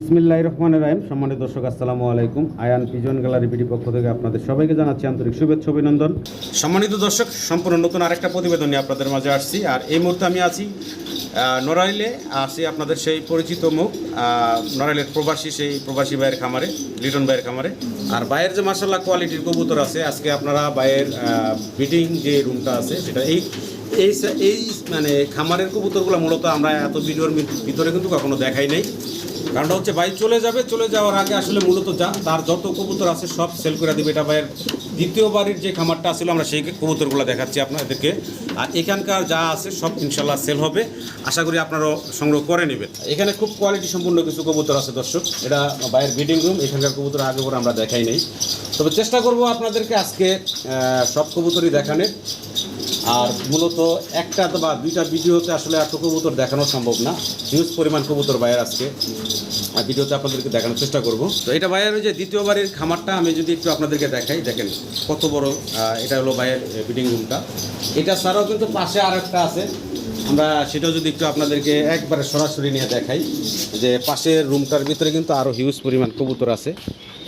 বিসমিল্লাহ রহমান রাহিম। সম্মানিত দর্শক, আসসালামু আলাইকুম। আয়ান পিজন গ্যালারি বিডি পক্ষ থেকে আপনাদের সবাইকে জানাচ্ছি আন্তরিক শুভেচ্ছা, অভিনন্দন। সম্মানিত দর্শক, সম্পূর্ণ নতুন আরেকটা প্রতিবেদন নিয়ে আপনাদের মাঝে আসছি। আর এই মুহূর্তে আমি আছি নড়াইলে। আছি আপনাদের সেই পরিচিত মুখ নড়াইলের প্রবাসী, সেই প্রবাসী ভাইয়ের খামারে, লিটন ভাইয়ের খামারে। আর বাইয়ের যে মার্শাল্লাহ কোয়ালিটির কবুতর আছে, আজকে আপনারা বাইয়ের বিডিং যে রুমটা আছে, সেটা এই এই এই মানে খামারের কবুতরগুলো মূলত আমরা এত ভিডিওর ভিতরে কিন্তু কখনো দেখাই নাই। কারণটা হচ্ছে ভাই চলে যাবে, চলে যাওয়ার আগে আসলে মূলত যা, তার যত কবুতর আছে সব সেল করে দিবে এটা ভাইয়ের দ্বিতীয় বাড়ির যে খামারটা ছিল, আমরা সেই কবুতরগুলো দেখাচ্ছি আপনাদেরকে। আর এখানকার যা আছে সব ইনশাল্লাহ সেল হবে। আশা করি আপনারাও সংগ্রহ করে নেবেন। এখানে খুব কোয়ালিটি সম্পূর্ণ কিছু কবুতর আছে দর্শক। এটা ভাইয়ের ব্রিডিং রুম এখানকার কবুতর আগে করে আমরা দেখাই নেই। তবে চেষ্টা করব আপনাদেরকে আজকে সব কবুতরই দেখানোর। আর মূলত একটা বা দুইটা ভিডিওতে আসলে এত কবুতর দেখানো সম্ভব না। হিউজ পরিমাণ কবুতর বাইরে আজকে। আর ভিডিওতে আপনাদেরকে দেখানোর চেষ্টা করব। তো এটা বাইরের যে দ্বিতীয়বারের খামারটা, আমি যদি একটু আপনাদেরকে দেখাই, দেখেন কত বড় এটা হলো বাইরের বিডিং রুমটা এটা ছাড়াও কিন্তু পাশে আর একটা আছে। আমরা সেটাও যদি একটু আপনাদেরকে একবারে সরাসরি নিয়ে দেখাই, যে পাশের রুমটার ভিতরে কিন্তু আরও হিউজ পরিমাণ কবুতর আছে।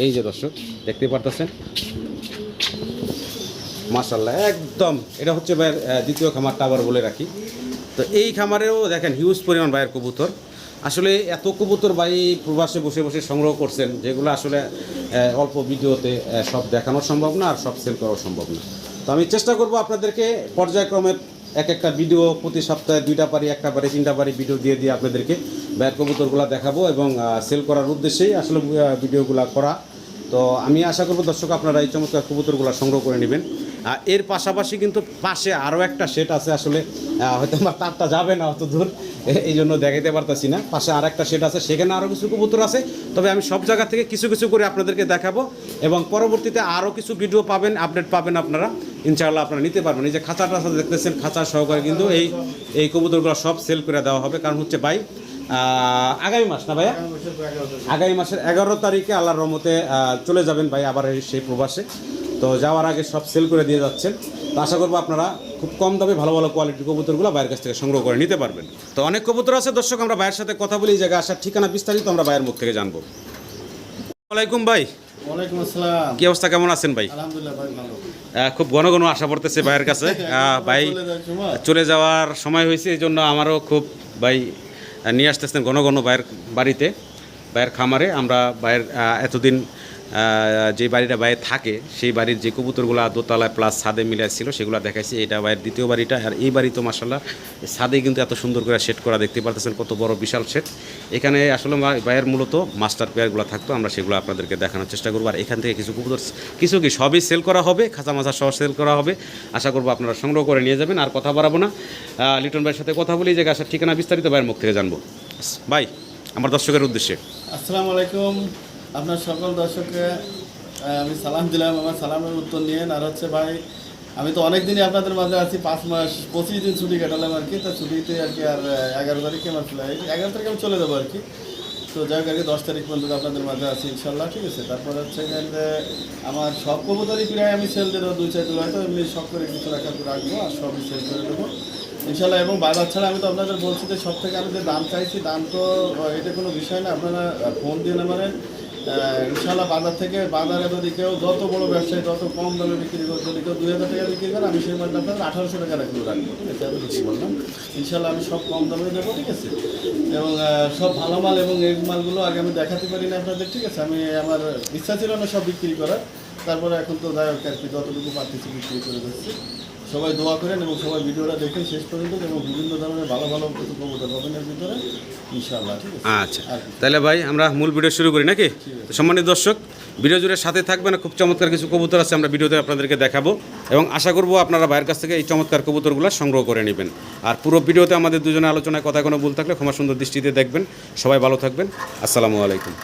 এই যে দর্শক, দেখতে পারতেছেন? মাশাল্লাহ একদম। এটা হচ্ছে ভাইয়ের দ্বিতীয় খামারটা আবার বলে রাখি। তো এই খামারেও দেখেন হিউজ পরিমাণ ভাইয়ের কবুতর। আসলে এত কবুতর ভাই প্রবাসে বসে বসে সংগ্রহ করছেন, যেগুলো আসলে অল্প ভিডিওতে সব দেখানো সম্ভব না আর সব সেল করাও সম্ভব না। তো আমি চেষ্টা করব আপনাদেরকে পর্যায়ক্রমে এক একটা ভিডিও প্রতি সপ্তাহে দুইটা পারি, একটা পারি, তিনটা পারি ভিডিও দিয়ে দিয়ে আপনাদেরকে ব্যাট কবুতরগুলো দেখাবো এবং সেল করার উদ্দেশ্যেই আসলে ভিডিওগুলো করা। তো আমি আশা করব দর্শক আপনারা এই চমৎকার কবুতরগুলো সংগ্রহ করে নেবেন। এর পাশাপাশি কিন্তু পাশে আরও একটা সেট আছে আসলে হয়তো আমার তারটা যাবে না অত দূর এই জন্য দেখাতে পারতাছি না। পাশে আর একটা সেট আছে সেখানে আরও কিছু কবুতর আছে। তবে আমি সব জায়গা থেকে কিছু কিছু করে আপনাদেরকে দেখাবো এবং পরবর্তীতে আরও কিছু ভিডিও পাবেন আপডেট পাবেন আপনারা। ইনশাআল্লাহ আপনারা নিতে পারবেন। এই যে খাঁচা টাচা দেখতেছেন খাঁচা সহকারে কিন্তু এই এই কবুতরগুলো সব সেল করে দেওয়া হবে। কারণ হচ্ছে ভাই আগামী মাস না ভাইয়া? আগামী মাসের এগারো তারিখে। আল্লাহর রহমতে চলে যাবেন ভাই আবার এই সেই প্রবাসে। তো যাওয়ার আগে সব সেল করে দিয়ে যাচ্ছেন। তো আশা করব আপনারা খুব কম দামে ভালো ভালো কোয়ালিটির কবুতরগুলো বাইরের কাছ থেকে সংগ্রহ করে নিতে পারবেন। তো অনেক কবুতর আছে দর্শক আমরা ভাইয়ের সাথে কথা বলি এই জায়গায় আসার ঠিকানা বিস্তারিত আমরা ভাইয়ের মুখ থেকে জানব। ওয়ালাইকুম ভাই। ওয়ালাইকুম আসসালাম। কি অবস্থা কেমন আছেন ভাই? আলহামদুলিল্লাহ ভাই ভালো। খুব ঘন ঘন আশা পড়তেছে ভাইয়ের কাছে। ভাই চলে যাওয়ার সময়? হয়েছে এই জন্য আমারও খুব ভাই নিয়ে আসতেছেন ঘন ঘন ভাইয়ের বাড়িতে ভাইয়ের খামারে। আমরা ভাইয়ের এতদিন যে বাড়িটা বাইরে থাকে, সেই বাড়ির যে কবুতরগুলো দোতলায় প্লাস ছাদে মিলে ছিল, সেগুলো দেখাইছি, এটা ভাইয়ের দ্বিতীয় বাড়িটা। আর এই বাড়ি তো মাসাল্লাহ ছাদে কিন্তু এত সুন্দর করে সেট করা দেখতে পারতেছেন, কত বড় বিশাল সেট এখানে আসলে ভাইয়ের মূলত মাস্টার পেয়ারগুলো থাকতো, আমরা সেগুলো আপনাদেরকে দেখানোর চেষ্টা করব। আর এখান থেকে কিছু কবুতর, কিছু কি সবই সেল করা হবে খাঁচা মাছা সহ সেল করা হবে। আশা করব আপনারা সংগ্রহ করে নিয়ে যাবেন, আর কথা বাড়াবো না। লিটন ভাইয়ের সাথে কথা বলি যে আসার ঠিকানা বিস্তারিত ভাইয়ের মুখ থেকে জানব। ভাই আমার দর্শকের উদ্দেশ্যে। আসসালামু আলাইকুম। আপনার সকল দর্শককে আমি সালাম দিলাম, আমার সালামের উত্তর নিয়েন। আর হচ্ছে ভাই, আমি তো অনেক দিনই আপনাদের মাঝে আছি, পাঁচ মাস, পঁচিশ দিন ছুটি কাটালাম আর কি। তা ছুটিতে আর কি, আর এগারো তারিখে আমার ফ্লাইট এগারো তারিখে আমি চলে যাব আর কি। তো যাই হোক আর কি, দশ তারিখ পর্যন্ত আপনাদের মাঝে আছি, ইনশাল্লাহ, ঠিক আছে? তারপর হচ্ছে আমার সব কবুতরই প্রায় আমি সেল দেবো, দুই চার কিলো হয়তো এমনি সব করে কিছু রাখা রাখব, আর সবই সেল করে দেবো। ইনশাল্লাহ, এবং বাজার ছাড়া আমি তো আপনাদের বলছি যে সব থেকে আমি যে দাম চাইছি, দাম তো এটা কোনো বিষয় না। আপনারা ফোন দিয়ে নেবেন ইনশাল্লাহ বাজার থেকে বাজারে যদি কেউ যত বড় ব্যবসায়ী যত কম দামে বিক্রি করে, যদি কেউ দুই হাজার টাকা বিক্রি করে, আমি সেই মালটা আপনাদের আঠারোশো টাকা রাখব রাখব। আছে আমি কিছু বললাম। ইনশাল্লাহ আমি সব কম দামে দেবো, ঠিক আছে? এবং সব ভালো মাল এবং এই মালগুলো আগে আমি দেখাতে পারি না আপনাদের, ঠিক আছে? আমি আমার ইচ্ছা ছিল না সব বিক্রি করার। তারপরে এখন তো যাই হোক আর কি, যতটুকু পারতেছি বিক্রি করে দিচ্ছি সবাই দোয়া করেন এবং সবাই ভিডিওটা দেখেন শেষ পর্যন্ত এবং বিভিন্ন ধরনের ভালো ভালো কিছু পাবেন এর ভিতরে ইনশাআল্লাহ আচ্ছা। তাহলে ভাই আমরা মূল ভিডিও শুরু করি নাকি? সম্মানিত দর্শক ভিডিও জুড়ে সাথে থাকবেন খুব চমৎকার কিছু কবুতর আছে আমরা ভিডিওতে আপনাদেরকে দেখাবো। এবং আশা করব আপনারা ভাইয়ের কাছ থেকে এই চমৎকার কবুতরগুলো সংগ্রহ করে নেবেন। আর পুরো ভিডিওতে আমাদের দুজনে আলোচনায় কথা কোনো ভুল থাকলে ক্ষমা সুন্দর দৃষ্টিতে দেখবেন। সবাই ভালো থাকবেন। আসসালামু আলাইকুম।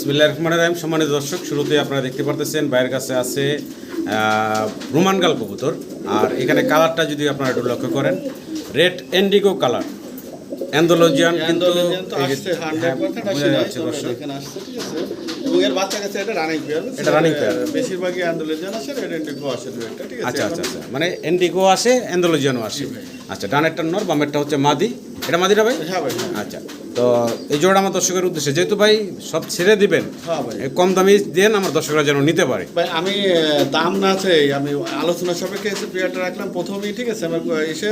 বিসমিল্লাহ রহমান রাহিম। সম্মানিত দর্শক শুরুতে আপনারা দেখতে পারতেছেন বাইরের কাছে আছে রোমানগাল কবুতর। আর এখানে কালারটা যদি আপনারা একটু লক্ষ্য করেন রেড এন্ডিগো কালার। অ্যান্ডোলজিয়ান কিন্তু হ্যাঁ, 100% বোঝা যাচ্ছে দর্শক। দেখেন আসছে, ঠিক আছে? এবং এর বাচ্চা কাছে এটা রানিং পেয়ার এটা running pair। বেশিরভাগই আন্দোলন আসে রেড এন্টিকো আসে দু ঠিক আছে? আচ্ছা আচ্ছা আচ্ছা। মানে এন্ডিগো আসে অ্যান্ডোলজিয়ানও আসে। আচ্ছা ডানেরটা নর বামেরটা হচ্ছে মাদি। এটা মাদিরা ভাই? হ্যাঁ ভাই হ্যাঁ। আচ্ছা। তো এই জন্য আমার দর্শকের উদ্দেশ্যে। যেহেতু ভাই সব ছেড়ে দিবেন হ্যাঁ ভাই। কম দামি দেন আমার দর্শকরা যেন নিতে পারে। ভাই আমি দাম না আছে আমি আলোচনা সাপেক্ষে এসে পেয়ারটা রাখলাম। প্রথমেই ঠিক আছে আমার এসে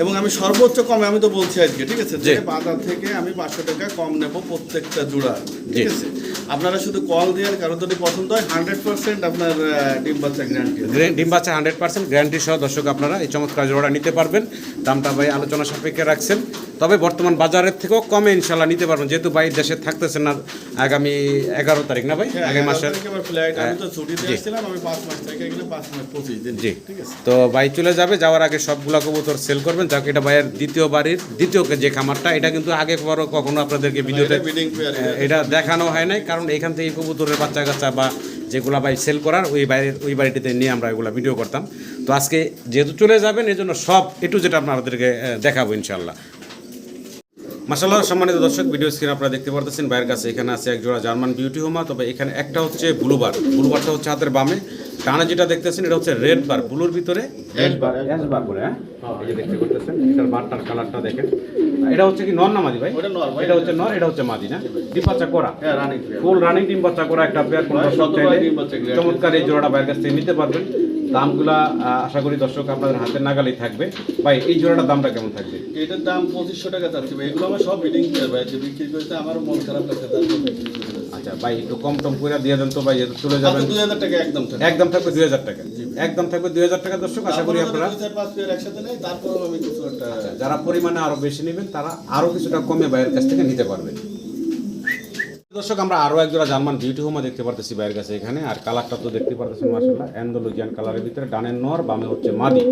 এবং আমি সর্বোচ্চ কমে আমি তো বলছি আজকে ঠিক আছে? যে। বাজার থেকে আমি পাঁচশো টাকা কম নেব প্রত্যেকটা জোড়া। ঠিক আছে? আপনারা শুধু কল দিয়ে কারও যদি পছন্দ হয় হান্ড্রেড পার্সেন্ট আপনার ডিম বাচ্চা গ্যারান্টি ডিম বাচ্চা হান্ড্রেড পার্সেন্ট গ্যারান্টি সহ দর্শক আপনারা এই চমৎকার জোড়া নিতে পারবেন। দামটা ভাই আলোচনা সাপেক্ষে রাখছেন। তবে বর্তমান বাজারের থেকেও কমে ইনশাল্লাহ নিতে পারবেন। যেহেতু ভাই দেশে থাকতেছেন না আগামী এগারো তারিখ না ভাই? আগামী মাসের ছুটিতে জি। তো ভাই চলে যাবে যাওয়ার আগে সবগুলা কবুতর সেল করবেন যাক এটা ভাইয়ের দ্বিতীয় বাড়ির দ্বিতীয় যে খামারটা এটা কিন্তু আগে পরও কখনো আপনাদেরকে ভিডিওতে এটা দেখানো হয় নাই কারণ এখান থেকে কবুতরের বাচ্চা কাচ্চা বা যেগুলো ভাই সেল করার ওই বাইরের ওই বাড়িটিতে নিয়ে আমরা এগুলো ভিডিও করতাম। তো আজকে যেহেতু চলে যাবেন এই জন্য সব একটু যেটা আপনাদেরকে দেখাবো ইনশাল্লাহ মাসাল্লাহ সম্মানিত দর্শক ভিডিও স্ক্রিন আপনারা দেখতে পারতেছেন বাইরের কাছে এখানে আছে এক জোড়া জার্মান বিউটি হোমা তবে এখানে একটা হচ্ছে ব্লুবার ব্লুবারটা হচ্ছে হাতের বামে। ডানে যেটা দেখতেছেন এটা হচ্ছে রেড বার ব্লুর ভিতরে bar, অ্যাশ বার করে হ্যাঁ? এই যে দেখতে এটার বারটার কালারটা দেখেন। এটা হচ্ছে কি নর না মাদি ভাই এটা হচ্ছে নর এটা হচ্ছে মাদি না? ডিম বাচ্চা করা হ্যাঁ রানিং ফুল রানিং টিম বাচ্চা করা একটা পেয়ার কোন শতভাগ চাইলে ডিম চমৎকার এই জোড়াটা বাইরের কাছ থেকে নিতে পারবেন। দামগুলা আশা করি দর্শক আপনাদের হাতের নাগালেই থাকবে। ভাই এই জোড়াটার দামটা কেমন থাকবে? এটার দাম পঁচিশশো টাকা চাচ্ছি ভাই। এগুলো আমার সব বিডিং পেয়ার ভাই যে বিক্রি করতে আমারও মন খারাপ লাগছে। আচ্ছা ভাই একটু কম টম করে দিয়ে দেন তো ভাই যেহেতু চলে যাবেন। আচ্ছা, দুই হাজার টাকা একদম একদম থাকবে দুই হাজার টাকা। একদম থাকবে দুই হাজার টাকা দর্শক আশা করি আপনারা একটা যারা পরিমাণে আরও বেশি নেবেন তারা আরও কিছুটা কমে বাইরের কাছ থেকে নিতে পারবেন। দর্শক আমরা আরও এক জোড়া জার্মান বিউটি হোমা দেখতে পারতেছি বাইরের কাছে এখানে আর কালারটা তো দেখতে পারতেছেন মাসাল্লাহ অ্যান্ডোলজিয়ান কালারের ভিতরে ডানের নর বামে হচ্ছে মাদি।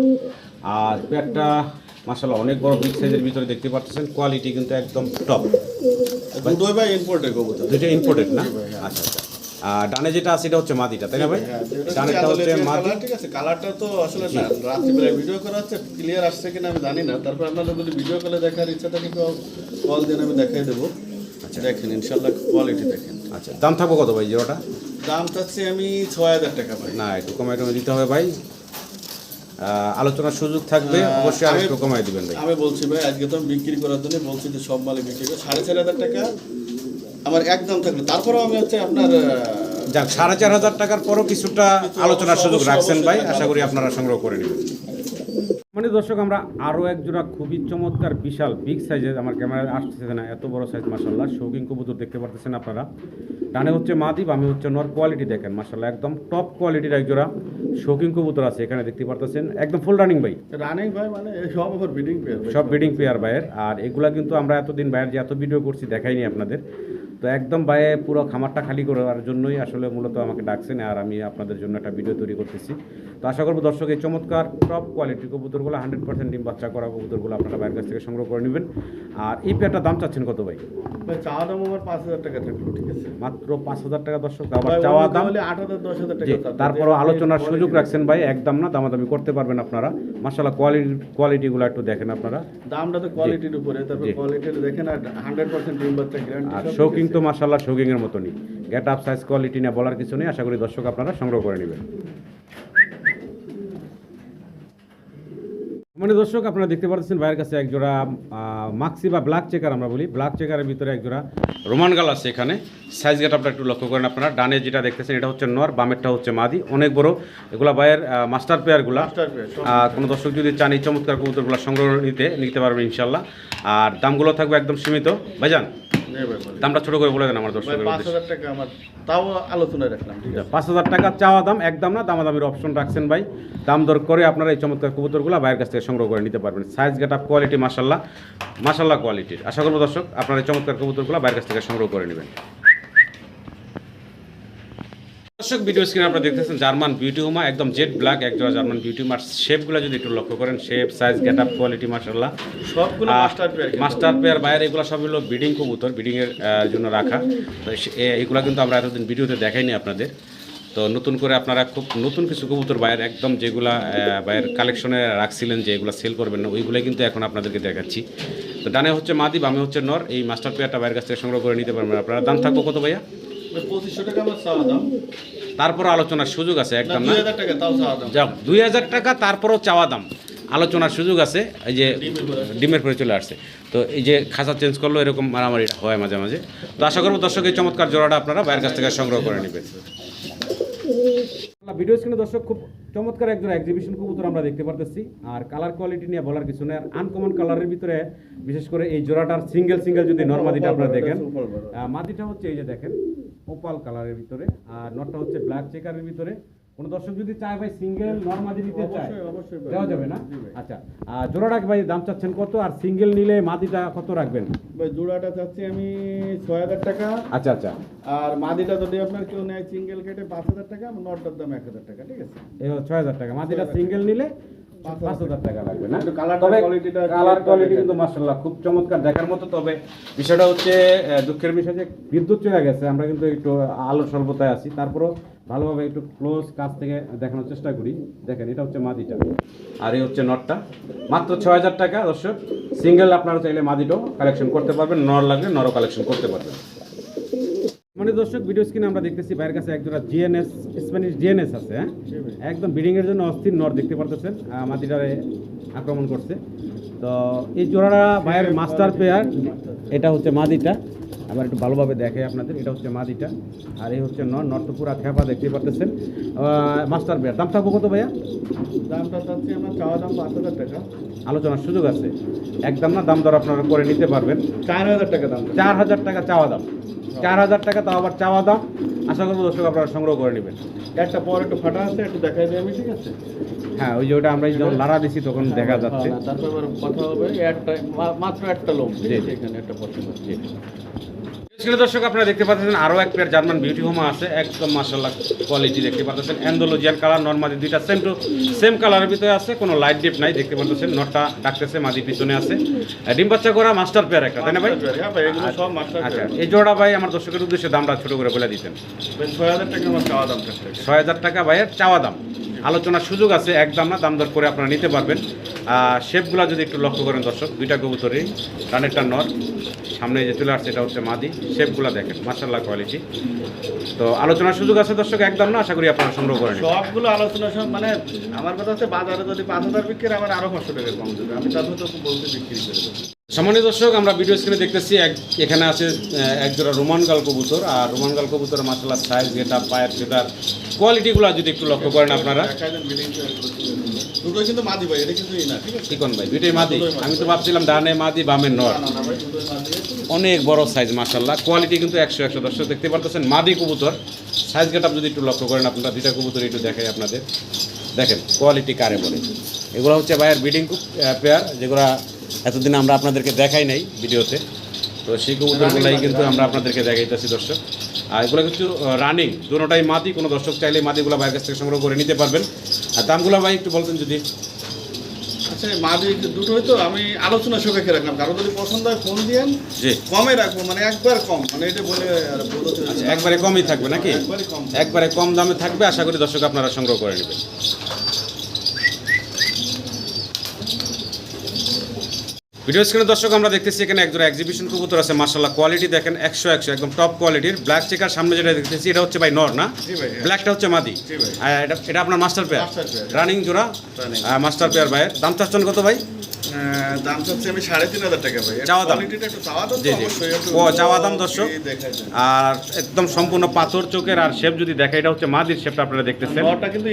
আর পেটটা মাসাল্লাহ অনেক বড় বিগ সাইজের ভিতরে দেখতে পারতেছেন কোয়ালিটি কিন্তু একদম টপ দুটোই ভাই ইম্পোর্টের কবুতর। দুইটা ইম্পোর্টেড না? আচ্ছা আচ্ছা। আর ডানে যেটা আছে এটা হচ্ছে মাদিটা তাই না ভাই? হ্যাঁ, ডানেরটা হচ্ছে হচ্ছে মাদি। ঠিক আছে? কালারটা তো আসলে না রাত্রিবেলা ভিডিও করা হচ্ছে ক্লিয়ার আসছে কিনা আমি জানি না। তারপর আপনাদের যদি ভিডিও কলে দেখার ইচ্ছা থাকে কল দিন আমি দেখাই দেবো। দেখেন ইনশাল্লাহ কোয়ালিটি দেখেন। আচ্ছা দাম থাকব কত ভাই জিরোটা? দাম চাচ্ছি আমি ছয় হাজার টাকা পাই না একটু কমাই টমাই দিতে হবে ভাই। আলোচনার সুযোগ থাকবে অবশ্যই আর আমি- একটু কমাই দিবেন ভাই। আমি বলছি ভাই আজকে তো আমি বিক্রি করার জন্য বলছি যে সব মালে বিক্রি করে। সাড়ে চার হাজার টাকা আমার একদম থাকল। তারপরেও আমি হচ্ছে আপনার যাক সাড়ে চার হাজার টাকার পরও কিছুটা আলোচনার সুযোগ রাখছেন ভাই। আশা করি আপনারা সংগ্রহ করে নেবেন। মানে দর্শক আমরা আরও এক জোড়া খুবই চমৎকার বিশাল বিগ সাইজের আমার ক্যামেরায় আসতেছে না এত বড় সাইজ মাসাল্লাহ শৌকিং কবুতর দেখতে পারতেছেন আপনারা। ডানে হচ্ছে মাদি বামে হচ্ছে নর কোয়ালিটি দেখেন মাসাল্লাহ একদম টপ কোয়ালিটির এক জোড়া শৌকিং কবুতর আছে এখানে দেখতে পারতেছেন। একদম ফুল রানিং ভাই। রানিং ভাই মানে সব বিডিং পেয়ার সব ব্রিডিং পেয়ার ভাইয়ের। আর এগুলা কিন্তু আমরা এতদিন ভাইয়ের যে এত ভিডিও করছি দেখাইনি আপনাদের। তো একদম ভাইয়ে পুরো খামারটা খালি করার জন্যই আসলে মূলত আমাকে ডাকছেন আর আমি আপনাদের জন্য একটা ভিডিও তৈরি করতেছি। তো আশা করব দর্শক এই চমৎকার টপ কোয়ালিটির কবুতরগুলো হান্ড্রেড পার্সেন্ট ডিম বাচ্চা করা কবুতরগুলো আপনারা বাইরের কাছ থেকে সংগ্রহ করে নেবেন। আর এই পেয়ারটার দাম চাচ্ছেন কত ভাই? চাওয়া দাম আমার পাঁচ হাজার টাকা থাকল ঠিক আছে। মাত্র পাঁচ হাজার টাকা দর্শক আবার চাওয়া দাম হলে আট হাজার দশ হাজার টাকা। তারপরও আলোচনার সুযোগ রাখছেন ভাই একদম না দামাদামি করতে পারবেন আপনারা। মাসাল্লাহ কোয়ালিটি কোয়ালিটিগুলো একটু দেখেন আপনারা। দামটা তো কোয়ালিটির উপরে তারপর জি। কোয়ালিটির দেখেন আর হান্ড্রেড পার্সেন্ট ডিম বাচ্চা গ্যারান্টি আর শৌকিং তো মাসাল্লাহ শৌকিংয়ের মতনই। গেট আপ সাইজ কোয়ালিটি নিয়ে বলার কিছু নেই আশা করি দর্শক আপনারা সংগ্রহ করে নেবেন। মানে দর্শক আপনারা দেখতে পাচ্ছেন বাইরের কাছে একজোড়া মাক্সি বা ব্ল্যাক চেকার আমরা বলি। ব্ল্যাক চেকারের ভিতরে একজোড়া রোমান গাল আছে এখানে। সাইজ গেট আপনার একটু লক্ষ্য করেন আপনারা। ডানে যেটা দেখতেছেন এটা হচ্ছে নর বামেরটা হচ্ছে মাদি। অনেক বড়। এগুলা ভাইয়ের মাস্টার পেয়ারগুলা কোনো দর্শক যদি চান এই চমৎকার কবুতরগুলো সংগ্রহ নিতে নিতে পারবেন ইনশাল্লাহ আর দামগুলো থাকবে একদম সীমিত। ভাইজান। দামটা ছোট করে বলে দেন আমার দর্শক পাঁচ হাজার টাকা আমার তাও আলোচনায় রাখলাম ঠিক আছে? পাঁচ হাজার টাকা চাওয়া দাম একদম না দামাদামির অপশন রাখছেন ভাই। দাম দর করে আপনারা এই চমৎকার কবুতরগুলো বাইরের কাছ থেকে সংগ্রহ করে নিতে পারবেন। সাইজ গেট আপ কোয়ালিটি মাসাল্লাহ মাসাল্লাহ কোয়ালিটির আশা করব দর্শক আপনারা এই চমৎকার কবুতরগুলো বাইরের কাছ থেকে সংগ্রহ করে নেবেন। দর্শক ভিডিও স্ক্রিনে আপনারা দেখতেছেন জার্মান বিউটি হুমা একদম জেড ব্ল্যাক একজোড়া জার্মান বিউটি হুমার শেপগুলো যদি একটু লক্ষ্য করেন shape size get up quality মাসাল্লাহ সবগুলো মাস্টার পেয়ার মাস্টার পেয়ার বাইরে এগুলো সব হলো ব্রিডিং কবুতর ব্রিডিং এর জন্য রাখা। তো এগুলো কিন্তু আমরা এতদিন ভিডিওতে দেখাইনি আপনাদের। তো নতুন করে আপনারা খুব নতুন কিছু কবুতর বাইরের একদম যেগুলা বাইরের কালেকশনে রাখছিলেন যে এগুলো সেল করবেন না ওইগুলোই কিন্তু এখন আপনাদেরকে দেখাচ্ছি। তো ডানে হচ্ছে মাদি বামে হচ্ছে নর এই মাস্টার পেয়ারটা বাইরের কাছ থেকে সংগ্রহ করে নিতে পারবেন আপনারা। দাম থাকব কত ভাইয়া? পঁচিশশো টাকা আমার চাওয়া দাম তারপর আলোচনার সুযোগ আছে একদম না? দুই হাজার টাকা তাও চাওয়া দাম যাক দুই হাজার টাকা তারপরও চাওয়া দাম। আলোচনার সুযোগ আছে এই যে ডিমের পরে। চলে আসছে। তো এই যে খাঁচা চেঞ্জ করল এরকম মারামারি হয় মাঝে মাঝে। তো আশা করব দর্শক এই চমৎকার জোড়াটা আপনারা বাইরের কাছ থেকে সংগ্রহ করে নেবেন। ভিডিও স্ক্রিনে দর্শক খুব চমৎকার একজন এক্সিবিশন কবুতর আমরা দেখতে পারতেছি। আর কালার কোয়ালিটি নিয়ে বলার কিছু নেই। আর আনকমন কালারের ভিতরে বিশেষ করে এই জোড়াটার সিঙ্গেল সিঙ্গেল যদি নর্মাদিটা আপনারা দেখেন মাদিটা হচ্ছে এই যে দেখেন। ওপাল কালারের ভিতরে আর নটটা হচ্ছে ব্ল্যাক চেকারের ভিতরে। কোন দর্শক যদি চায় ভাই সিঙ্গেল নর্মাদি নিতে চায় দেওয়া যাবে না? আচ্ছা আর জোড়াটা ভাই দাম চাচ্ছেন কত? আর সিঙ্গেল নিলে মাদিটা কত রাখবেন? ভাই জোড়াটা চাচ্ছি আমি ছয় হাজার টাকা। আচ্ছা আচ্ছা। আর মাদিটা যদি আপনার কেউ নেয় সিঙ্গেল কেটে পাঁচ হাজার টাকা নটটার দাম এক হাজার টাকা ঠিক আছে? এই ছয় হাজার টাকা। মাদিটা সিঙ্গেল নিলে পাঁচ হাজার টাকা লাগবে না? তবে কালার কোয়ালিটি কিন্তু মার্শাল্লাহ খুব চমৎকার দেখার মতো। তবে বিষয়টা হচ্ছে দুঃখের বিষয় যে বিদ্যুৎ চলে গেছে আমরা কিন্তু একটু আলোর স্বল্পতায় আছি। তারপরও ভালোভাবে একটু ক্লোজ কাছ থেকে দেখানোর চেষ্টা করি। দেখেন এটা হচ্ছে মাদিটা আর এই হচ্ছে নটটা। মাত্র ছয় হাজার টাকা দর্শক। সিঙ্গেল আপনারা চাইলে মাদিটাও কালেকশন করতে পারবেন নর লাগলে নরও কালেকশন করতে পারবেন। মানে দর্শক ভিডিও স্ক্রিনে আমরা দেখতেছি বাইরের কাছে একজোড়া জিএনএস স্প্যানিশ জিএনএস আছে হ্যাঁ? একদম বিড়িংয়ের জন্য অস্থির নর দেখতে পারতেছেন মাদিটারে আক্রমণ করছে। তো এই জোড়াটা বাইরের মাস্টার প্লেয়ার এটা হচ্ছে মাদিটা। আবার একটু ভালোভাবে দেখে আপনাদের এটা হচ্ছে মাদিটা আর এই হচ্ছে নর পুরা খেপা দেখতে পারতেছেন। মাস্টার ভাইয়া দাম থাকব কত ভাইয়া? দামটা চাচ্ছি আমার চাওয়া দাম পাঁচ হাজার টাকা। আলোচনার সুযোগ আছে। একদম না দাম দর আপনারা করে নিতে পারবেন। চার হাজার টাকা দাম। চার হাজার টাকা চাওয়া দাম। চার হাজার টাকা তাও আবার চাওয়া দাম। আশা করব দর্শক আপনারা সংগ্রহ করে নেবেন একটা পর একটু ফাটা আছে একটু দেখাই দিই আমি ঠিক আছে হ্যাঁ ওই যে ওটা আমরা যখন লাড়া দিছি তখন দেখা যাচ্ছে হ্যাঁ, তারপর কথা হবে একটা মাত্র একটা লোক জি। এখানে একটা পছন্দ জি। ছিল দর্শক আপনারা দেখতে পাচ্ছেন আরও এক পেয়ার জার্মান বিউটি হোমা আছে একদম মার্শাল্লাহ কোয়ালিটি দেখতে পাচ্ছেন। অ্যান্ডোলজিয়ান কালার নর্মাদি দুইটা সেম টু সেম কালারের ভিতরে আছে কোনো লাইট ডিপ নাই দেখতে পাচ্ছেন নটটা ডাকতেছে মাদি পিছনে আছে। ডিম বাচ্চা করা মাস্টার পেয়ার একটা তাই না ভাই? হ্যাঁ মাস্টার আচ্ছা এই জোড়া ভাই আমার দর্শকের উদ্দেশ্যে দামটা ছোট করে বলে দিতেন। ছয় হাজার টাকা আমার চাওয়া দাম ছয় হাজার টাকা ভাইয়ের চাওয়া দাম। আলোচনার সুযোগ আছে একদম না, দাম দর করে আপনারা নিতে পারবেন। শেপগুলো যদি একটু লক্ষ্য করেন দর্শক, দুইটা কবুতরই রানেরটা নর, সামনে যে চলে আসছে, এটা হচ্ছে মাদি, শেপগুলো দেখেন মার্শাল্লাহ কোয়ালিটি তো আলোচনার সুযোগ আছে দর্শক একদম না, আশা করি আপনারা সংগ্রহ করেন সবগুলো আলোচনা মানে আমার কথা হচ্ছে বাজারে যদি পাঁচ হাজার বিক্রি আমার আরও পাঁচশো টাকা কম দেবে। আমি তার মতো বলতে বিক্রি করে সম্মানিত দর্শক, আমরা ভিডিও স্ক্রিনে দেখতেছি এক, এখানে আছে একজোড়া রোমান গাল কবুতর। আর রোমান গাল কবুতর মার্শাল্লাহ সাইজ যেটা পায়ের সেটার কোয়ালিটিগুলো যদি একটু লক্ষ্য করেন আপনারা। ঠিক মাদি। আমি তো ভাবছিলাম ডানে মাদি, বামে নর। অনেক বড় সাইজ মার্শাল্লাহ কোয়ালিটি কিন্তু একশো একশো। দর্শক, দেখতে পারতেছেন, মাদি কবুতর। সাইজ গেট যদি একটু লক্ষ্য করেন আপনারা, দুইটা কবুতর একটু দেখাই আপনাদের। দেখেন কোয়ালিটি কারে বলে। এগুলো হচ্ছে ভাইয়ের ব্রিডিং পেয়ার যেগুলো এতদিন আমরা আপনাদেরকে দেখাই নাই ভিডিওতে। তো সেই কবুতরগুলাই কিন্তু আমরা আপনাদেরকে দেখাইতেছি দর্শক। আর এগুলো কিন্তু রানিং দুটোটাই মাদি কোনো দর্শক চাইলে মাদিগুলো ভাইয়ের কাছ থেকে সংগ্রহ করে নিতে পারবেন। আর দামগুলো ভাই একটু বলতেন যদি। আচ্ছা মাদি দুটোই তো আমি আলোচনা রাখলাম। কারও যদি পছন্দ হয় ফোন দিয়েন কমে রাখব মানে একবার কম। মানে এটা বলে আচ্ছা একবারে কমই থাকবে নাকি? একবারে কম দামে থাকবে আশা করি দর্শক আপনারা সংগ্রহ করে নেবেন। ভিডিও স্ক্রিনে দর্শক আমরা দেখতেছি এখানে একজন এক্সিবিশন কবুতর আছে মার্শাল্লাহ কোয়ালিটি দেখেন একশো একশো একদম টপ কোয়ালিটির ব্ল্যাক চেকার সামনে যেটা দেখতেছি এটা হচ্ছে ভাই নর না। ব্ল্যাকটা হচ্ছে মাদি। এটা আপনার মাস্টার পেয়ার রানিং জোড়া? মাস্টার পেয়ার ভাইয়ের। দাম চাচ্ছেন কত ভাই? দাম চাচ্ছি আমি সাড়ে তিন হাজার টাকা ভাই চাওয়া দাম। কোয়ালিটিটা একটু চাওয়া দাম তো জি, জি। ও, চাওয়া দাম দর্শক। এই দেখাই দেন আর একদম সম্পূর্ণ পাথর চোখের আর শেপ যদি দেখে এটা হচ্ছে মাদির শেপটা আপনারা দেখতেছেন। কিন্তু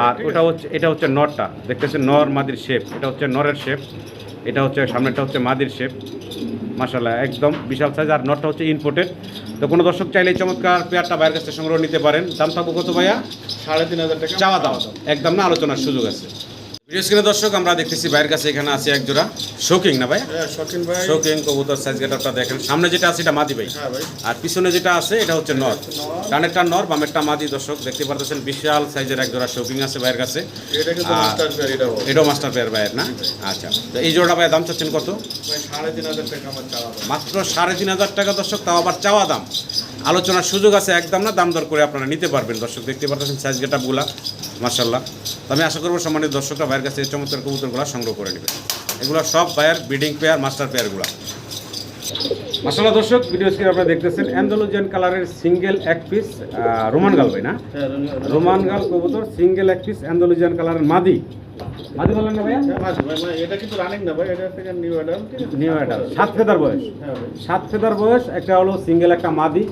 আর ওটা হচ্ছে এটা হচ্ছে নরটা। দেখতেছেন নর মাদির শেপ এটা হচ্ছে নরের শেপ এটা হচ্ছে সামনেটা হচ্ছে মাদির শেপ মাসাল্লাহ একদম বিশাল সাইজ আর নটটা হচ্ছে ইম্পোর্টেড তো কোনো দর্শক চাইলে চমৎকার পেয়ারটা বাইরের কাছে সংগ্রহ নিতে পারেন। দাম থাকব কত ভাইয়া? সাড়ে তিন হাজার টাকা। চাওয়া দাওয়া একদম না আলোচনার সুযোগ আছে। ভিডিও স্ক্রিনে দর্শক আমরা দেখতেছি বাইরের কাছে এখানে আছে এক জোড়া শোকিং না ভাই? হ্যাঁ শৌখিন ভাই। শোকিং কবুতর সাইজ গেটআপটা দেখেন। সামনে যেটা আছে এটা মাদি ভাই। হ্যাঁ আর পিছনে যেটা আছে এটা হচ্ছে নর। ডানেরটা নর বামেরটা মাদি দর্শক দেখতে পারতেছেন বিশাল সাইজের এক জোড়া শোকিং আছে ভাইয়ের কাছে। ভাই এটাও মাস্টার পেয়ার ভাইয়ের না? আচ্ছা তো এই জোড়া ভাইয়ের দাম চাচ্ছেন কত? মাত্র সাড়ে তিন হাজার টাকা দর্শক তাও আবার চাওয়া দাম। আলোচনার সুযোগ আছে একদম না দাম দর করে আপনারা নিতে পারবেন দর্শক দেখতে পারতেছেন সাইজ গেটআপগুলা মার্শাল্লাহ তো আমি আশা করব সম্মানিত দর্শকরা ভাইয়ের কাছে এই চমৎকার কবুতরগুলো সংগ্রহ করে নেবেন এগুলো সব বায়ার ব্রিডিং পেয়ার মাস্টার পেয়ারগুলো। মাসাল্লাহ দর্শক ভিডিও স্ক্রিন আপনারা দেখতেছেন অ্যান্ডোলোজিয়ান কালারের সিঙ্গেল এক পিস রোমান গাল ভাই না? হ্যাঁ রোমান গাল কবুতর সিঙ্গেল এক পিস অ্যান্ডোলোজিয়ান কালারের মাদি। বললেন না ভাইয়া? হ্যাঁ, মাঝে, ভাই, ভাই, এটা কিন্তু রানিং না ভাই এটা থেকে নিউ নিউ সাত ফেদার বয়স। হ্যাঁ সাত ফেদার বয়স একটা হলো সিঙ্গেল একটা মাদি।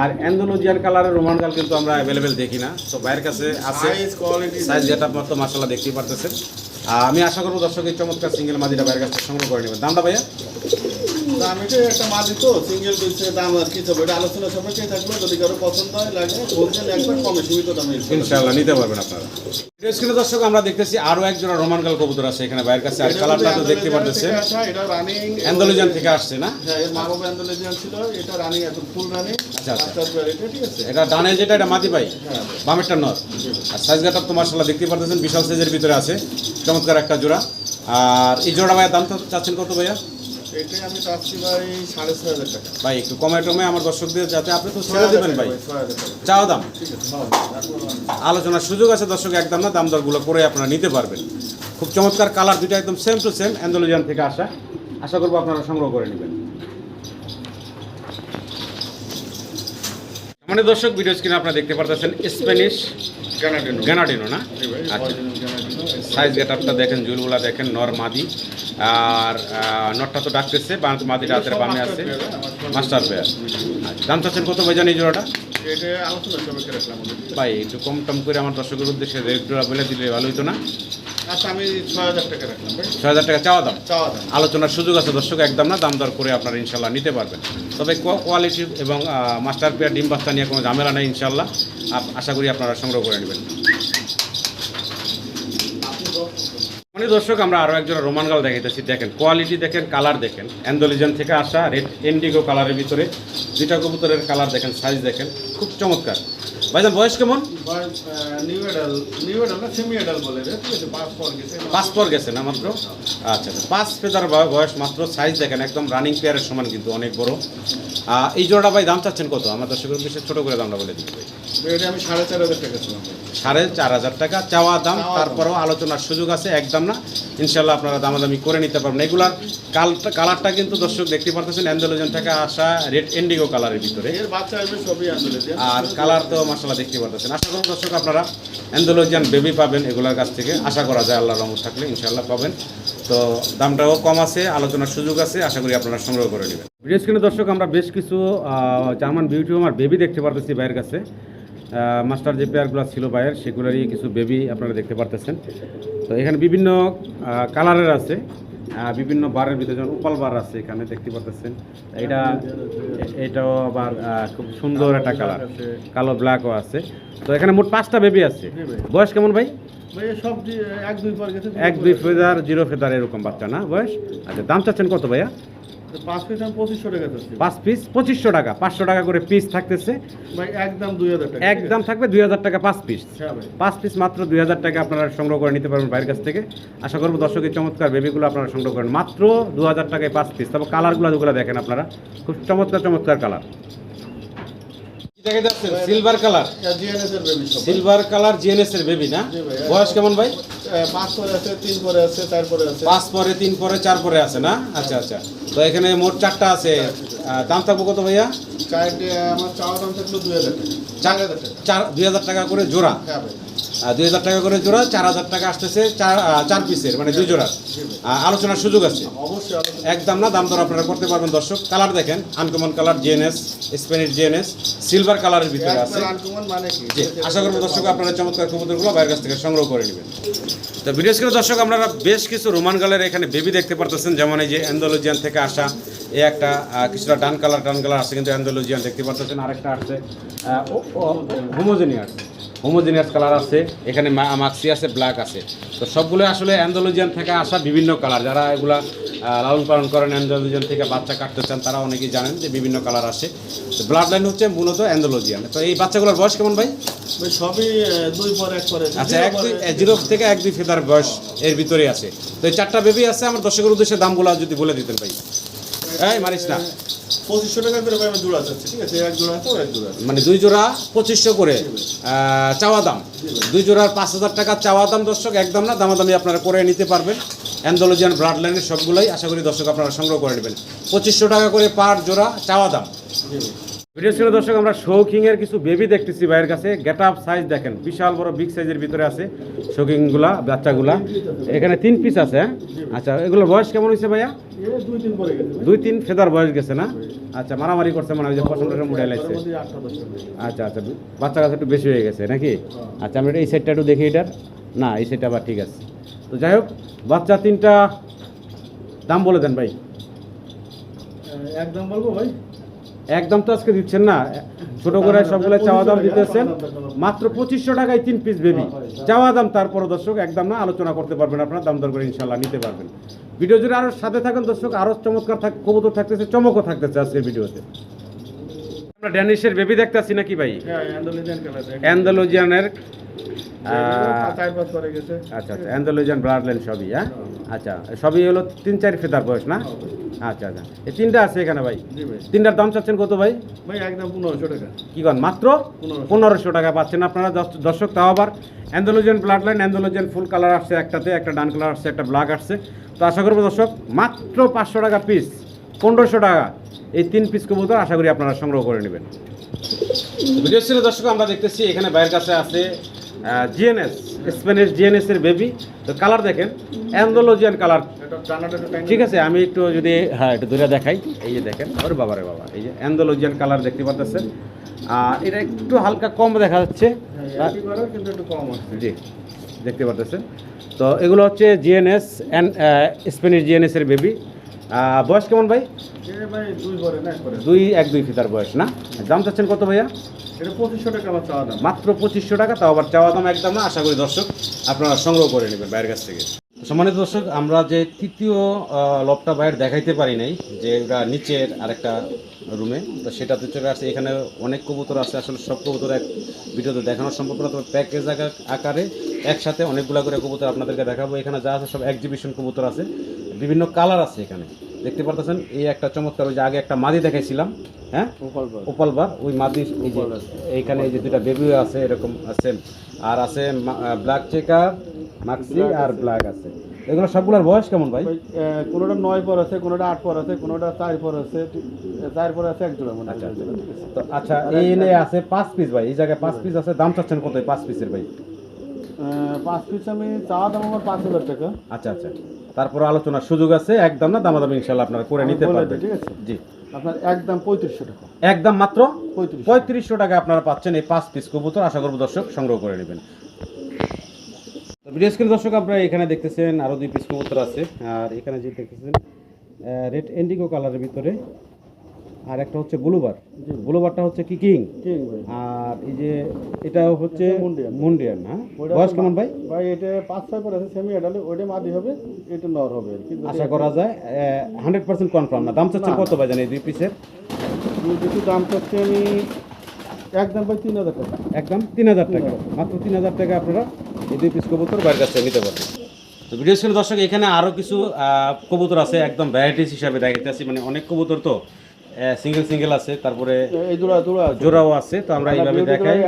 আর অ্যান্ডোলজিয়ান কালারের রোমান গাল কিন্তু আমরা অ্যাভেলেবেল দেখি না। তো ভাইয়ের কাছে আছে। সাইজ কোয়ালিটি সাইজ যেটা আপনার তো মাসাল্লাহ দেখতেই পারতেছেন। আমি আশা করব দর্শক এই চমৎকার সিঙ্গেল মাদিটা ভাইয়ের কাছে সংগ্রহ করে নেবেন। দামটা ভাইয়া? দাম এটা একটা মাদি তো সিঙ্গেল পিসে দাম আর কি হবে এটা আলোচনা সাপেক্ষে থাকবে যদি কারও পছন্দ হয় লাগে হোলসেল একবার কমে সীমিত দামে ইনশাআল্লাহ নিতে পারবেন আপনারা। স্ক্রিনে দর্শক আমরা দেখতেছি আরও এক জোড়া রোমান গাল কবুতর আছে এখানে ভাইয়ের কাছে আর কালারটা তো দেখতে পারতেছেন এটা রানিং অ্যান্ডোলজিয়ান থেকে আসছে না? হ্যাঁ এর মা বাবা অ্যান্ডোলেজিয়ান ছিল এটা রানিং এখন ফুল রানিং আচ্ছা, আচ্ছা। ঠিক আছে। এটা ডানে যেটা এটা মাদি হ্যাঁ। বামেরটা নর। আর সাইজ গাটা তো মার্শাল্লাহ দেখতে পারতেছেন বিশাল সাইজের ভিতরে আছে। চমৎকার একটা জোড়া। আর এই জোড়া ভাইয়ের দাম তো চাচ্ছেন কত ভাইয়া? এটাই আমি চাচ্ছি ভাই সাড়ে ছয় হাজার টাকা। ভাই একটু কমে টমে আমার দর্শকদের যাতে আপনি তো ছেড়ে দেবেন ভাই। চাও চাওয়া দাম আলোচনার সুযোগ আছে দর্শক একদম না দাম দরগুলো করে আপনারা নিতে পারবেন। খুব চমৎকার কালার দুটো একদম সেম টু সেম অ্যান্ডোলোজিয়ান থেকে আসা। আশা করব আপনারা সংগ্রহ করে নেবেন। মানে দর্শক ভিডিও স্ক্রিনে আপনারা দেখতে পারতেছেন স্প্যানিশ গ্যানাডিনো গ্যানাডিনো না? আচ্ছা। সাইজ গেটআপটা দেখেন জুলগুলা দেখেন নর মাদি। আর নরটা তো ডাকতেছে মাদিটা হাতের বামে আছে। মাস্টার পেয়ার আচ্ছা দাম চাচ্ছেন কত ভাই জানি জোড়াটা। ভাই একটু কম টম করে আমার দর্শকের উদ্দেশ্যে রেট জোড়া বলে দিলে ভালো হতো না? আচ্ছা আমি ছয় হাজার টাকা রাখলাম ছয় হাজার টাকা চাওয়া দাম? চাওয়া দাম। আলোচনার সুযোগ আছে দর্শক একদম না দাম দর করে আপনারা ইনশাল্লাহ নিতে পারবেন। তবে কোয়ালিটি এবং মাস্টার পেয়ার ডিম বাস্তা নিয়ে কোনো ঝামেলা নেই ইনশাল্লাহ। আশা করি আপনারা সংগ্রহ করে নেবেন। মানে দর্শক আমরা আরও একজন রোমান গাল দেখাইতেছি। দেখেন কোয়ালিটি দেখেন কালার দেখেন। অ্যান্ডোলিজন থেকে আসা রেড ইন্ডিগো কালারের ভিতরে দুইটা কবুতরের কালার দেখেন সাইজ দেখেন খুব চমৎকার। ভাইজান বয়স কেমন? পাঁচ পর গেছে না মাত্র? আচ্ছা আচ্ছা পাঁচ ফেদার বয়- বয়স মাত্র সাইজ দেখেন একদম রানিং পেয়ারের সমান কিন্তু অনেক বড়। এই জোড়াটা ভাই দাম চাচ্ছেন কত? আমার দর্শকের উদ্দেশ্যে ছোট করে দামটা বলে দিচ্ছি এটা আমি সাড়ে চার হাজার টাকা সাড়ে চার হাজার টাকা চাওয়া দাম চাওয়া দাম। তারপরেও আলোচনার সুযোগ আছে একদম না ইনশাল্লাহ আপনারা দামাদামি করে নিতে পারবেন। এগুলার কালটা কালারটা কিন্তু দর্শক দেখতে পারতেছেন অ্যান্ডোলোজন থেকে আসা রেড ইন্ডিগো কালারের ভিতরে। এর বাচ্চা আসবে সবই আন্দোলন আর কালার তো মাসালা দেখতে পারতেছেন। আশা করুন দর্শক আপনারা অ্যান্ডোলজিয়ান বেবি পাবেন এগুলার কাছ থেকে। আশা করা যায় আল্লাহ রহমত থাকলে ইনশাল্লাহ পাবেন। তো দামটাও কম আছে আলোচনার সুযোগ আছে। আশা করি আপনারা সংগ্রহ করে নেবেন। ভিডিও স্ক্রিনে দর্শক আমরা বেশ কিছু আহ, জার্মান বিউটি আমার বেবি দেখতে পারতেছি বাইরের কাছে। মাস্টার যে পেয়ারগুলো ছিল ভাইয়ের সেগুলোরই কিছু বেবি আপনারা দেখতে পারতেছেন। তো এখানে বিভিন্ন কালারের আছে বিভিন্ন বারের ভিতরে যেমন উপাল বার আছে এখানে দেখতে পারতেছেন। এটা এটাও আবার খুব সুন্দর একটা কালার। কালো ব্ল্যাকও আছে। তো এখানে মোট পাঁচটা বেবি আছে। বয়স কেমন ভাই? এক দুই ফেদার জিরো ফেদার এরকম বাচ্চা না? বয়স? আচ্ছা দাম চাচ্ছেন কত ভাইয়া? পাঁচ পিস পঁচিশশো টাকা পাঁচ পিস পঁচিশশো টাকা পাঁচশো টাকা করে পিস থাকতেছে। একদম দুই হাজার টাকা একদম থাকবে দুই হাজার টাকা পাঁচ পিস হ্যাঁ পাঁচ পিস মাত্র দুই হাজার টাকা আপনারা সংগ্রহ করে নিতে পারবেন বাইরের কাছ থেকে। আশা করব দর্শকের চমৎকার বেবিগুলো আপনারা সংগ্রহ করেন। মাত্র দু হাজার টাকায় পাঁচ পিস তবে কালারগুলো যেগুলো দেখেন আপনারা। খুব চমৎকার চমৎকার colour silver colour silver colour GNS এর বেবি না? বয়স কেমন ভাই? পাঁচ পরে আছে তিন পরে আছে চার পরে আছে। পাঁচ পরে তিন পরে চার পরে আছে না? আচ্ছা আচ্ছা। তো এখানে মোট চারটা আছে। দাম থাকব কত ভাইয়া? চারটে আমার চাওয়া দাম থাকল দুই হাজার টাকা। চার দুই হাজার টাকা করে জোড়া। হ্যাঁ ভাই। দুই হাজার টাকা করে জোড়া চার হাজার টাকা আসতেছে চার চার পিসের মানে দুই জোড়া আলোচনার সুযোগ আছে। একদম না দাম দর আপনারা করতে পারবেন দর্শক। কালার দেখেন uncommon colour GNS Spanish GNS silver কালারের ভিতরে আছে। মানে জি আশা করব দর্শক আপনারা চমৎকার কবুতরগুলো বাইরের কাছ থেকে সংগ্রহ করে নেবেন। তো ভিডিও স্ক্রিনে দর্শক আপনারা বেশ কিছু রোমান গালের এখানে বেবি দেখতে পারতেছেন যেমন এই যে অ্যান্ডোলজিয়ান থেকে আসা এই একটা কিছুটা ডান কালার ডান কালার আছে কিন্তু অ্যান্ডোলজিয়ান দেখতে পারতেছেন আরেকটা আসছে হোমোজেনিয়াস হোমোজেনিয়াস কালার আছে এখানে মা- মাক্সি আছে ব্ল্যাক আছে। তো সবগুলো আসলে অ্যান্ডোলজিয়ান থেকে আসা বিভিন্ন কালার যারা এগুলা লালন পালন করেন অ্যান্ডোলজিয়ান থেকে বাচ্চা কাটতে চান তারা অনেকেই জানেন যে বিভিন্ন কালার আসে। তো ব্লাড লাইন হচ্ছে মূলত অ্যান্ডোলজিয়ান তো এই বাচ্চাগুলোর বয়স কেমন ভাই? ভাই সবই দুই পরে এক পরে আচ্ছা এক দুই জিরো। থেকে এক দুই ফেদার বয়স এর ভিতরে আছে। তো এই চারটা বেবি আছে আমার দর্শকের উদ্দেশ্যে দামগুলো যদি বলে দিতেন ভাই। এই মারিস না। পঁচিশশো টাকা করে আমি জোড়া চাচ্ছি ঠিক আছে? এক জোড়া আছে এক জোড়া মানে দুই জোড়া পঁচিশশো করে। চাওয়া দাম। দুই জোড়ার পাঁচ হাজার টাকা চাওয়া দাম দর্শক একদম না দামাদামি আপনারা করে নিতে পারবেন। অ্যান্ডোলজিয়ান ব্লাড লাইনের সবগুলোই। আশা করি দর্শক আপনারা সংগ্রহ করে নেবেন। পঁচিশশো টাকা করে পার জোড়া চাওয়া দাম। ভিডিও ছিল দর্শক, আমরা শৌকিং এর কিছু বেবি দেখতেছি ভাইয়ের কাছে। গেট আপ সাইজ দেখেন, বিশাল বড় বিগ সাইজের ভিতরে আছে শৌকিংগুলা বাচ্চাগুলা। এখানে তিন পিস আছে হ্যাঁ? আচ্ছা এগুলোর বয়স কেমন হয়েছে ভাইয়া? দুই তিন ফেদার বয়স গেছে না? আচ্ছা মারামারি করছে মনে হয় যে পছন্দ মুড়ে লাগছে আচ্ছা আচ্ছা বাচ্চা কাছে একটু বেশি হয়ে গেছে, নাকি? আচ্ছা আমরা এই সাইডটা একটু দেখি এটার। না, এই সাইডটা আবার ঠিক আছে। তো যাই হোক, বাচ্চা তিনটা দাম বলে দেন ভাই। একদম বলব ভাই? একদম তো আজকে দিচ্ছেন না। ছোট করে সবগুলো চাওয়া দাম দিতেছেন। মাত্র পঁচিশশো টাকায় তিন পিস বেবি চাওয়া দাম তারপরও দর্শক একদম না আলোচনা করতে পারবেন আপনারা দাম দর করে ইনশাল্লাহ নিতে পারবেন। ভিডিও জুড়ে আরও সাথে থাকেন দর্শক আরও চমৎকার থাক কবুতর থাকতেছে চমকও থাকতেছে আজকের ভিডিওতে। আমরা ড্যানিশের বেবি দেখতেছি নাকি ভাই? হ্যাঁ অ্যান্ডালোজিয়ানের আচ্ছা আচ্ছা সবই হ্যাঁ? আচ্ছা সবই হলো তিন চার ফেতার বয়স না? আচ্ছা আচ্ছা এই তিনটা আছে এখানে ভাই? ভাই। তিনটার দাম চাচ্ছেন কত ভাই? ভাই একদম পনেরোশো টাকা। কি কন মাত্র? পনেরোশো। টাকা পাচ্ছেন আপনারা দশ- দর্শক তাও আবার অ্যান্ডোলোজেন ব্লাড লাইন অ্যান্ডোলোজেন ফুল কালার আসছে একটাতে একটা ডান কালার আসছে একটা ব্ল্যাক আসছে। তো আশা করব দর্শক মাত্র পাঁচশো টাকা পিস পনেরোশো টাকা। এই তিন পিস কবুতর আশা করি আপনারা সংগ্রহ করে নেবেন। ভিডিও ছিল দর্শক আমরা দেখতেছি এখানে বাইরের কাছে আছে জিএনএস স্প্যানিশ জিএনএস এর বেবি তো কালার দেখেন অ্যান্ডোলোজিয়ান কালার ঠিক আছে আমি একটু যদি হ্যাঁ একটু দূরে দেখাই। এই যে দেখেন ওর বাবা রে বাবা এই যে অ্যান্ডোলজিয়ান কালার দেখতে পাচ্ছেন আর এটা একটু হালকা কম দেখা যাচ্ছে। আসছে জি দেখতে পাচ্ছেন তো এগুলো হচ্ছে জিএনএস অ্যান্ড স্পেনিশ জিএনএস এর বেবি বয়স কেমন ভাই? দুই এক দুই এক দুই ফিতার বয়স না? দাম চাচ্ছেন কত ভাইয়া? পঁচিশশো টাকা আমার চাওয়া দাম। মাত্র পঁচিশশো টাকা তাও আবার চাওয়া দাম একদম না আশা করি দর্শক আপনারা সংগ্রহ করে নেবেন বাইরের কাছ থেকে। সম্মানিত দর্শক আমরা যে তৃতীয় লবটা বাইরে দেখাইতে পারি নাই যে ওটা নিচের আরেকটা রুমে তো সেটাতে চলে আসছে। এখানে অনেক কবুতর আছে আসলে সব কবুতর এক ভিডিওতে দেখানো সম্ভব না তবে প্যাকেজ আকারে একসাথে অনেকগুলো করে কবুতর আপনাদেরকে দেখাবো। এখানে যা আছে সব এক্সিবিশন কবুতর আছে বিভিন্ন কালার আছে এখানে। দেখতে পারতেছেন এই একটা চমৎকার ওই যে আগে একটা মাদি দেখাইছিলাম হ্যাঁ? ওপালবার ওই মাদি এইখানে এই যে দুটা বেবিও আছে এরকম আছে। আর আছে ব্ল্যাক চেকার মাক্সি আর ব্ল্যাক আছে। এগুলো সবগুলোর বয়স কেমন ভাই? কোনোটা নয় পর আছে কোনোটা আট পর আছে কোনোটা চার পর আছে চার পর আছে এক জোড়া মনে। আচ্ছা আচ্ছা। তো আচ্ছা এই এনে আছে পাঁচ পিস ভাই এই জায়গায় পাঁচ পিস আছে দাম চাচ্ছেন কত পাঁচ পিসের ভাই? পাঁচ পিস আমি চাওয়া দাম আমার পাঁচ হাজার টাকা। আচ্ছা আচ্ছা। তারপর আলোচনার সুযোগ আছে একদম না দামাদামি ইনশাল্লাহ আপনারা করে নিতে পারবেন। ঠিক আছে? জি। আপনার একদম পঁয়ত্রিশশো টাকা। একদম মাত্র পঁয়ত্রিশশো। টাকা আপনারা পাচ্ছেন এই পাঁচ পিস কবুতর আশা করব দর্শক সংগ্রহ করে নেবেন। ভিডিও স্ক্রিন দর্শক আপনারা এখানে দেখতেছেন আরও দুই পিস কবুতর আছে। আর এখানে যে দেখতেছেন রেড এন্ডিগো কালারের ভিতরে। আর একটা হচ্ছে ব্লুবার ব্লুবারটা হচ্ছে কি কিং কিং আর এই যে এটা হচ্ছে মুন্ডিয়ান। হ্যাঁ? বয়স কেমন ভাই? ভাই এটা পাঁচ ছয় পর আছে সেমি এডালে ওইটা মাদি হবে এটা নর হবে আশা করা যায় হান্ড্রেড পার্সেন্ট কনফার্ম না। দাম চাচ্ছেন কত ভাই এই দুই পিসের দুটো দাম চাচ্ছি আমি একদম ভাই তিন হাজার টাকা। একদম তিন হাজার টাকা। মাত্র তিন হাজার টাকা আপনারা এই দুই পিস কবুতর বাইরের কাছ থেকে নিতে পারবেন তো ভিডিও ছিল দর্শক এখানে আরও কিছু কবুতর আছে একদম ভ্যারাইটিস হিসাবে দেখাইতেছি। মানে অনেক কবুতর তো সিঙ্গেল সিঙ্গেল আছে তারপরে জোড়াও আছে তো আমরা এইভাবে দেখাই।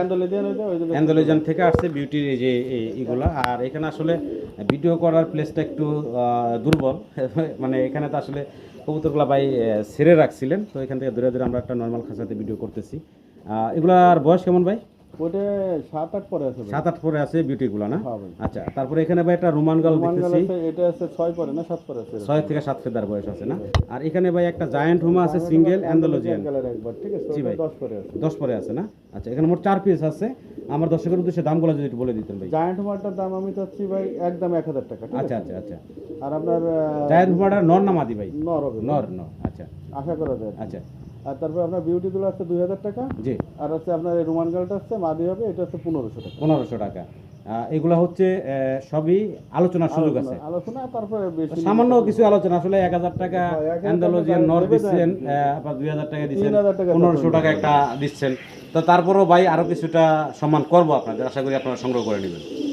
অ্যান্ডোলেজন থেকে আসছে বিউটির এই যে এই- এইগুলা। আর এখানে আসলে ভিডিও করার প্লেসটা একটু দুর্বল। মানে এখানে তো আসলে কবুতরগুলা ভাই ছেড়ে রাখছিলেন। তো এখান থেকে দূরে দূরে আমরা একটা নর্মাল খাঁচাতে ভিডিও করতেছি। আহ, এগুলার বয়স কেমন ভাই? ওটা সাত আট পরে আছে সাত আট পরে আছে বিউটিগুলা না? আচ্ছা তারপরে এখানে ভাই একটা রোমান গাল দেখতেছি। এটা আছে ছয় পরে না সাত পরে আছে? ছয় থেকে সাত ফেদার বয়স আছে না? আর এখানে ভাই একটা জায়ান্ট হোমা আছে সিঙ্গেল অ্যান্ডোলজিয়ান ঠিক আছে? জি ভাই। দশ পরে আছে। দশ পরে আছে না? আচ্ছা এখানে মোট চার পিস আছে। আমার দর্শকের উদ্দেশ্যে দামগুলো যদি একটু বলে দিতেন ভাই। জায়ান্ট মারটার দাম আমি চাচ্ছি ভাই একদম এক হাজার টাকা আচ্ছা আচ্ছা আচ্ছা। আর আপনার জায়ান্ট নর না মাদি ভাই? নর হবে। নর নর আচ্ছা। আশা করা যায়। আচ্ছা। আর তারপর আপনার বিউটি আছে দুই হাজার টাকা। জি। আর হচ্ছে আপনার রোমান মাদি হবে এটা হচ্ছে পনেরোশো টাকা। পনেরোশো টাকা। এগুলা হচ্ছে সবই আলোচনার সুযোগ আছে। আলোচনা- তারপরে সামান্য কিছু আলোচনা আসলে এক হাজার টাকা অ্যান্ডালোজিয়ান দিচ্ছেন আবার দুই হাজার টাকা দিচ্ছেন পনেরোশো টাকা একটা দিচ্ছেন। তো তারপরও ভাই আরও কিছুটা সম্মান করব আপনাদের আশা করি আপনারা সংগ্রহ করে নেবেন।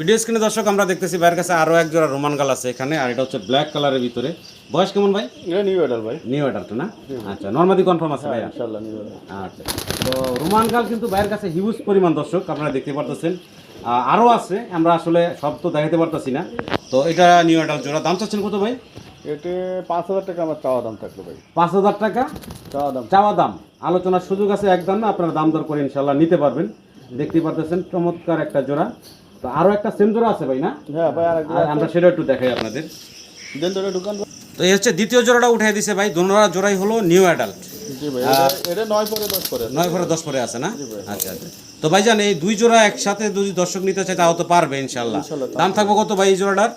ভিডিও স্ক্রিনে দর্শক আমরা দেখতেছি ভাইয়ের কাছে আরও এক জোড়া রোমান গাল আছে এখানে আর এটা হচ্ছে ব্ল্যাক কালারের ভিতরে। বয়স কেমন ভাই? নিউ এডাল ভাই। নিউ এটারটা না? আচ্ছা নর্মাদি কনফার্ম আছে ভাই ইনশাল্লাহ নিউ এডাল আচ্ছা তো রোমান গাল কিন্তু বাইরের কাছে হিউজ পরিমাণ দর্শক আপনারা দেখতে পারতেছেন। আরও আছে আমরা আসলে সব তো দেখাতে পারতেছি না। তো এটা নিউ অর্ডার জোড়া দাম চাচ্ছেন কত ভাই? এতে পাঁচ হাজার টাকা আমার চাওয়া দাম থাকল ভাই। পাঁচ হাজার টাকা? চাওয়া দাম। চাওয়া দাম। আলোচনার সুযোগ আছে একদম না আপনারা দাম দর করে ইনশাল্লাহ নিতে পারবেন। দেখতে পারতেছেন চমৎকার একটা জোড়া। তো আরও একটা সেম জোড়া আছে ভাই না? হ্যাঁ ভাই আর আর আমরা সেটা একটু দেখাই আপনাদের। দেন তো এই হচ্ছে দ্বিতীয় জোড়াটা উঠাই দিছে ভাই দোনোরা জোড়াই হলো নিউ অ্যাডাল্ট নয় পরে দশ পরে নয় পরে দশ পরে আছে না? আচ্ছা আচ্ছা। তো ভাই জান এই দুই জোড়া একসাথে যদি দর্শক নিতে চায় তাও তো পারবে ইনশাল্লাহ ইনশাল্লাহ, দাম থাকবে কত ভাই এই জোড়াটার?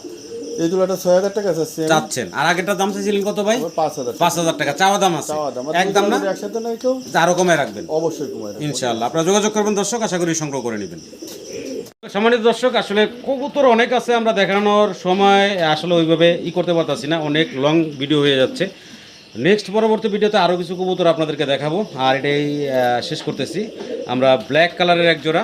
এই দুলাটা ছয় হাজার টাকা আছে চাচ্ছেন। আর আগেরটার দাম চাইছিলেন কত ভাই? পাঁচ হাজার টাকা। পাঁচ হাজার টাকা চাওয়া দাম আছে। চাওয়া একদম না? দুটো একসাথে আরও কমে রাখবেন। অবশ্যই রাখব। আপনারা যোগাযোগ করবেন দর্শক আশা করি সংগ্রহ করে নেবেন। সম্মানিত দর্শক আসলে কবুতর অনেক আছে আমরা দেখানোর সময় আসলে ওইভাবে ই করতে পারতাছি না অনেক লং ভিডিও হয়ে যাচ্ছে। নেক্সট পরবর্তী ভিডিওতে আরও কিছু কবুতর আপনাদেরকে দেখাবো আর এটাই আহ, শেষ করতেছি। আমরা ব্ল্যাক কালারের একজোড়া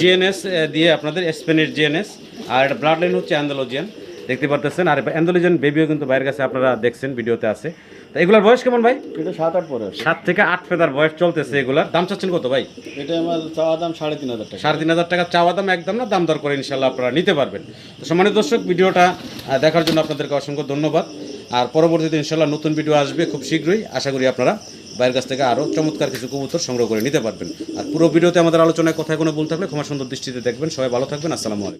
জিএনএস দিয়ে আপনাদের স্পেনের জিএনএস আর এটা ব্লাড লাইন হচ্ছে অ্যান্ডোলজিয়ান দেখতে পারতেছেন। আর অ্যান্ডোলজিয়ান বেবিও কিন্তু বাইরের কাছে আপনারা দেখছেন ভিডিওতে আছে। তো এগুলার বয়স কেমন ভাই? এটা সাত আট পরে সাত থেকে আট ফেদার বয়স চলতেছে এগুলার। দাম চাচ্ছেন কত ভাই? এটা আমার চাওয়া দাম সাড়ে তিন হাজার টাকা। সাড়ে তিন হাজার টাকা চাওয়া দাম একদম না দাম দর করে ইনশাল্লাহ আপনারা নিতে পারবেন। তো সম্মানিত দর্শক ভিডিওটা দেখার জন্য আপনাদেরকে অসংখ্য ধন্যবাদ। আর পরবর্তীতে ইনশাল্লাহ নতুন ভিডিও আসবে খুব শীঘ্রই। আশা করি আপনারা বাইরের কাছ থেকে আরও চমৎকার কিছু কবুতর সংগ্রহ করে নিতে পারবেন। আর পুরো ভিডিওতে আমাদের আলোচনায় কথায় কোনো ভুল থাকলে ক্ষমা সুন্দর দৃষ্টিতে দেখবেন। সবাই ভালো থাকবেন। আসসালামু আলাইকুম।